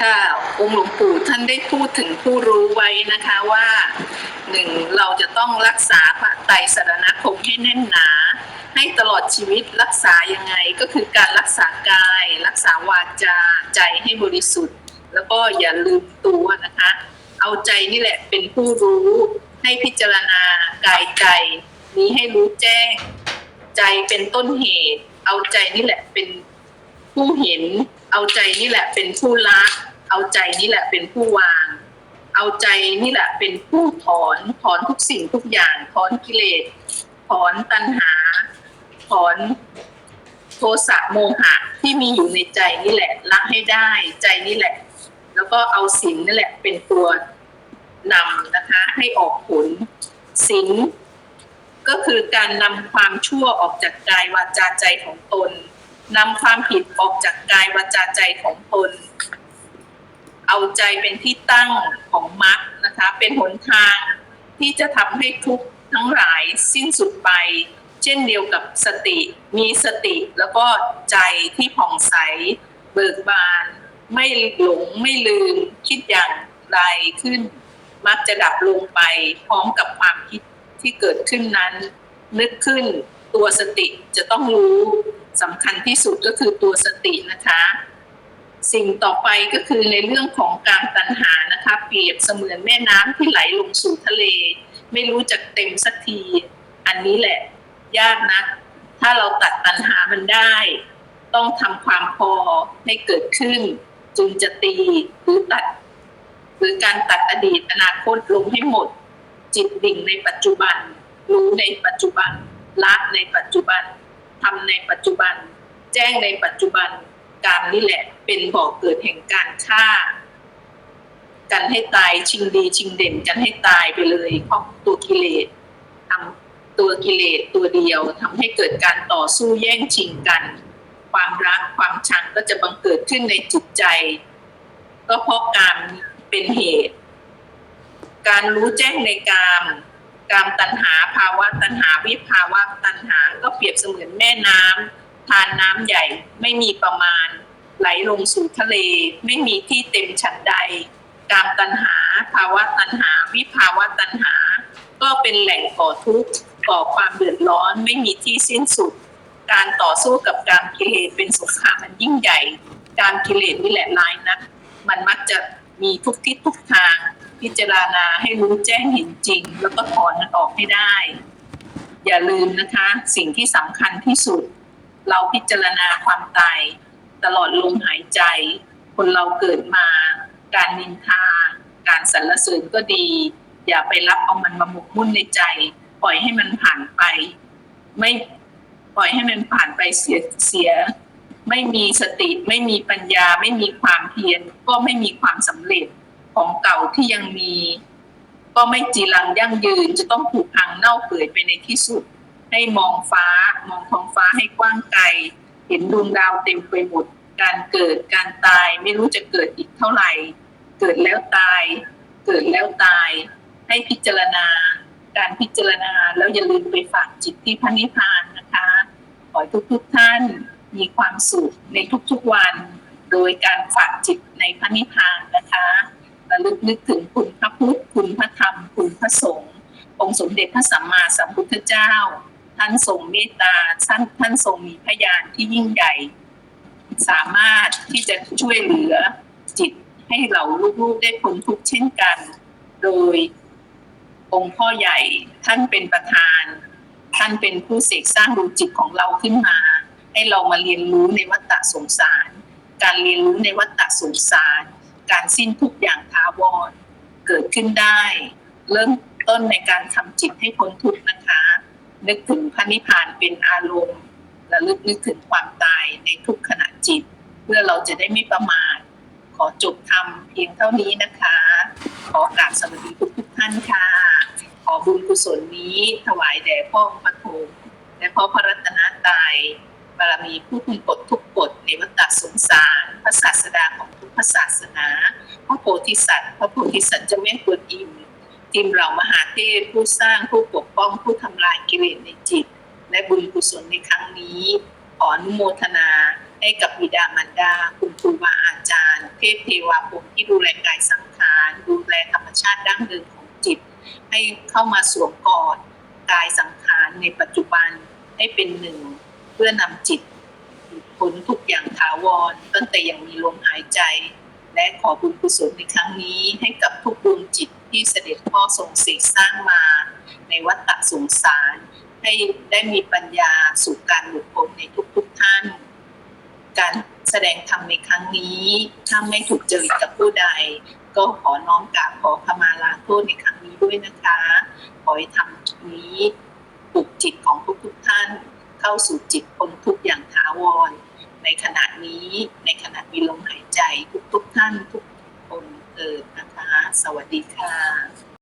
ค่ะองค์หลวงปู่ท่านได้พูดถึงผู้รู้ไว้นะคะว่าหนึ่งเราจะต้องรักษาพระไตรสรณคมให้แน่นหนา ให้ตลอดชีวิตรักษายังไงก็คือการรักษากาย รักษาวาจาใจให้บริสุทธิ์ แล้วก็อย่าลืมตัวนะคะ เอาใจนี่แหละเป็นผู้รู้ให้พิจารณากายใจนี้ให้รู้แจ้ง ใจเป็นต้นเหตุ เอาใจนี่แหละเป็น ผู้เห็น เอาใจนี่แหละเป็นผู้ละเอาใจนี่แหละเป็นผู้วาง เอาใจนี่แหละเป็นผู้ถอนถอนทุกสิ่งทุกอย่างถอนกิเลสถอนตัณหาถอนโทสะโมหะที่มีอยู่ในใจนี่แหละละให้ได้ใจนี่แหละ แล้วก็เอาศีลนั่นแหละเป็นตัวนำนะคะ ให้ออกผลศีลก็คือการนำความชั่วออกจากกายวาจาใจของตน นำความผิดออกจากกายวาจาใจของตนเอาใจเป็นที่ตั้งของมรรคนะคะ เป็นหนทางที่จะทำให้ทุกทั้งหลายสิ้นสุดไป เช่นเดียวกับสติ มีสติแล้วก็ใจที่ผ่องใส เบิกบาน ไม่หลงไม่ลืม คิดอย่างไรขึ้น มักจะดับลงไปพร้อมกับความคิดที่เกิดขึ้นนั้น นึกขึ้นตัวสติจะต้องรู้ สำคัญที่สุดก็คือตัวสตินะคะ สิ่งต่อไปก็คือในเรื่องของการตัณหานะคะ เปรียบเสมือนแม่น้ำที่ไหลลงสู่ทะเล ไม่รู้จักเต็มสักที อันนี้แหละยากนะ ถ้าเราตัดตัณหามันได้ ต้องทำความพอให้เกิดขึ้น จึงจะตีหรือตัดหรือการตัดอดีตอนาคตลงให้หมด จิตดิ่งในปัจจุบัน รู้ในปัจจุบันละในปัจจุบัน ทำในปัจจุบัน แจ้งในปัจจุบันการนี่แหละ เป็นบ่อกเกิดแห่งการฆ่า กันให้ตายชิงดีชิงเด่นกันให้ตายไปเลยเพราะตัวกิเลสทำตัวกิเลสตัวเดียวทำให้เกิดการต่อสู้แย่งชิงกัน ความรักความชังก็จะบังเกิดขึ้นในจิตใจ ก็เพราะการเป็นเหตุ การรู้แจ้งในกาม กามตัณหาภาวะตัณหาวิภาวะตัณหา ก็เปรียบเสมือนแม่น้ำทานน้ำใหญ่ไม่มีประมาณ ไหลลงสู่ทะเล ไม่มีที่เต็มฉันใดกามตัณหา ภาวะตัณหา วิภาวะตัณหา ก็เป็นแหล่งก่อทุกข์ก่อความเดือดร้อนไม่มีที่สิ้นสุด การต่อสู้กับการกิเลสเป็นสงครามมันยิ่งใหญ่ การกิเลสนี่แหละร้ายนะมันมักจะมีทุกทิศทุกทาง พิจารณาให้รู้แจ้งเห็นจริง แล้วก็ถอนมันออกให้ได้ อย่าลืมนะคะ สิ่งที่สำคัญที่สุด เราพิจารณาความตายตลอดลมหายใจ คนเราเกิดมา การนินทา การสรรเสริญก็ดี อย่าไปรับเอามันมาหมกมุ่นในใจ ปล่อยให้มันผ่านไป ไม่ปล่อยให้มันผ่านไปเสียเสียไม่มีสติไม่มีปัญญา ไม่มีความเพียรก็ไม่มีความสำเร็จ ของเก่าที่ยังมี ก็ไม่จีรังยั่งยืนจะต้องผุพังเน่าเปื่อยไปในที่สุด ให้มองฟ้ามองท้องฟ้าให้กว้างไกล เห็นดวงดาวเต็มไปหมด การเกิดการตายไม่รู้จะเกิดอีกเท่าไหร่ เกิดแล้วตาย เกิดแล้วตาย ให้พิจารณา การพิจารณาแล้วอย่าลืมไปฝากจิตที่พระนิพพานนะคะขอให้ทุกท่านมีความสุขในทุกๆวัน โดยการฝากจิตในพระนิพพานนะคะ ระลึกนึกถึงคุณพระพุทธ คุณพระธรรม คุณพระสงฆ์องค์สมเด็จพระสัมมาสัมพุทธเจ้า ท่านทรงเมตตาท่านท่านทรงมีพยานที่ยิ่งใหญ่ สามารถที่จะช่วยเหลือจิตให้เราลูกๆได้พ้นทุกข์เช่นกัน โดยองค์พ่อใหญ่ท่านเป็นประธาน ท่านเป็นผู้เสกสร้างดวงจิตของเราขึ้นมา ให้เรามาเรียนรู้ในวัฏฏะสงสาร การเรียนรู้ในวัฏฏะสงสาร การสิ้นทุกอย่างทาวรเกิดขึ้นได้ เริ่มต้นในการทำจิตให้พ้นทุกข์นะคะ นึกถึงพระนิพพานเป็นอารมณ์และลึกนึกถึงความตายในทุกขณะจิต เพื่อเราจะได้ไม่ประมาทขอจบทำเพียงเท่านี้นะคะ ขอกราบสวัสดีทุกทุกท่านค่ะ ขอบุญกุศลนี้ถวายแด่พ่อพระโทและพ่อพระรัตนตรัยบารมีผู้คุมกฎทุกกฎในวัฏสงสาร พระศาสดาของ พระศาสนา พระโพธิสัตว์ พระโพธิสัตว์จ้าแม่กวนอิมทีมเรามหาเทพผู้สร้างผู้ปกป้องผู้ทำลายกิเลสในจิต และบุญกุศลในครั้งนี้ขออนุโมทนาให้กับบิดามารดา คุณครูบาอาจารย์ เทพเทวาพรหมที่ดูแลกายสังขารดูแลธรรมชาติดั้งเดิมของจิต ให้เข้ามาสวมกอดกายสังขารในปัจจุบันให้เป็นหนึ่ง เพื่อนำจิต พ้นทุกอย่างถาวรตั้งแต่ยังมีลมหายใจ และขอบุญกุศลในครั้งนี้ให้กับทุกดวงจิตที่เสด็จพ่อทรงสกสร้างมา ในวัฏฏะสงสาร ให้ได้มีปัญญาสู่การหลุดพ้นในทุกๆท่าน การแสดงธรรมในครั้งนี้ถ้าไม่ถูกจริตกับผู้ใด ก็ขอน้อมกราบขอขมาลาโทษในครั้งนี้ด้วยนะคะ ขอให้ทำนี้ปลุกจิตของทุกๆท่าน เข้าสู่จิตคนทุกอย่างถาวร ในขณะนี้ในขณะมีลมหายใจทุกทุกท่านทุกคนเกิดนะคะ สวัสดีค่ะ